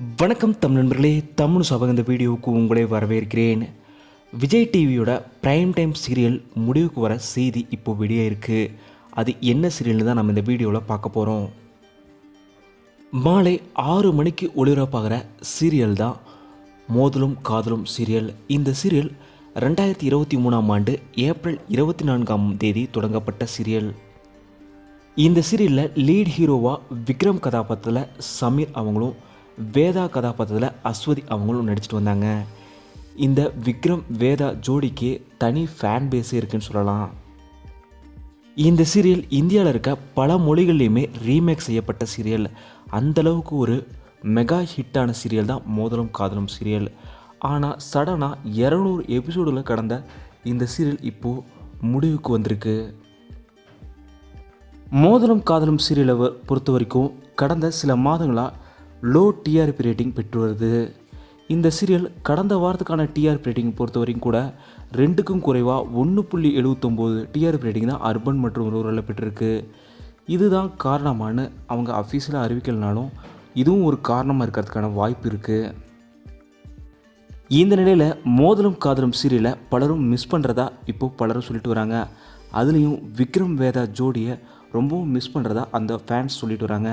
வணக்கம் தமிழ் நண்பர்களே தமிழ் சபை இந்த வீடியோவுக்கு உங்களை வரவேற்கிறேன். விஜய் டிவியோட ப்ரைம் டைம் சீரியல் முடிவுக்கு வர செய்தி இப்போ வெளியே இருக்குது அது என்ன சீரியல்னு தான் நம்ம இந்த வீடியோவில் பார்க்க போகிறோம் மாலை ஆறு மணிக்கு ஒளிபரப்பாகிற சீரியல் தான் மோதலும் காதலும் சீரியல் இந்த சீரியல் ரெண்டாயிரத்தி இருபத்தி மூணாம் ஆண்டு ஏப்ரல் இருபத்தி நான்காம் தேதி தொடங்கப்பட்ட சீரியல் இந்த சீரியலில் லீட் ஹீரோவாக விக்ரம் கதாபாத்திரத்தில் சமீர் அவங்களும் வேதா கதாபாத்திரத்தில் அஸ்வதி அவங்களும் நடிச்சிட்டு வந்தாங்க. இந்த விக்ரம் வேதா ஜோடிக்கு தனி ஃபேன் பேஸே இருக்குன்னு சொல்லலாம். இந்த சீரியல் இந்தியாவில் இருக்க பல மொழிகள்லையுமே ரீமேக் செய்யப்பட்ட சீரியல் அந்தளவுக்கு ஒரு மெகா ஹிட்டான சீரியல் தான் மோதலும் காதலும் சீரியல் ஆனால் சடனாக இரநூறு எபிசோடில் கடந்த இந்த சீரியல் இப்போது முடிவுக்கு வந்திருக்கு. மோதலும் காதலும் சீரியலை பொறுத்த வரைக்கும் கடந்த சில மாதங்களாக லோ டிஆர்பி ரேட்டிங் பெற்று வருது. இந்த சீரியல் கடந்த வாரத்துக்கான டிஆர்பி ரேட்டிங் பொறுத்த வரைக்கும் கூட ரெண்டுக்கும் குறைவாக ஒன்று புள்ளி எழுபத்தொம்போது டிஆர்பி ரேட்டிங் தான் அர்பன் மற்றும் ரூரலில் பெற்றிருக்கு. இதுதான் காரணமானு அவங்க அஃபீஷியலாக அறிவிக்கலனாலும் இதுவும் ஒரு காரணமாக இருக்கிறதுக்கான வாய்ப்பு இருக்குது இந்த நிலையில் மோதலும் காதலும் சீரியலை பலரும் மிஸ் பண்ணுறதா இப்போ பலரும் சொல்லிட்டு வராங்க. அதுலேயும் விக்ரம் வேதா ஜோடியை ரொம்பவும் மிஸ் பண்ணுறதா அந்த ஃபேன்ஸ் சொல்லிட்டு வராங்க.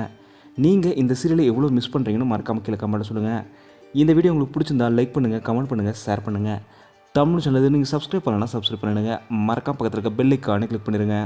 நீங்கள் இந்த சீரியலை எவ்வளோ மிஸ் பண்ணுறீங்கன்னு மறக்காமல் கீழே கமெண்ட் சொல்லுங்கள் இந்த வீடியோ உங்களுக்கு பிடிச்சிருந்தா லைக் பண்ணுங்கள் கமெண்ட் பண்ணுங்கள் ஷேர் பண்ணுங்கள் தமிழ் சொன்னது நீங்கள் சப்ஸ்கிரைப் பண்ணலன்னா சப்ஸ்கிரைப் பண்ணிடுங்க. மறக்காம பக்கத்தில் இருக்க பெல் ஐக்கானை கிளிக் பண்ணிடுங்க.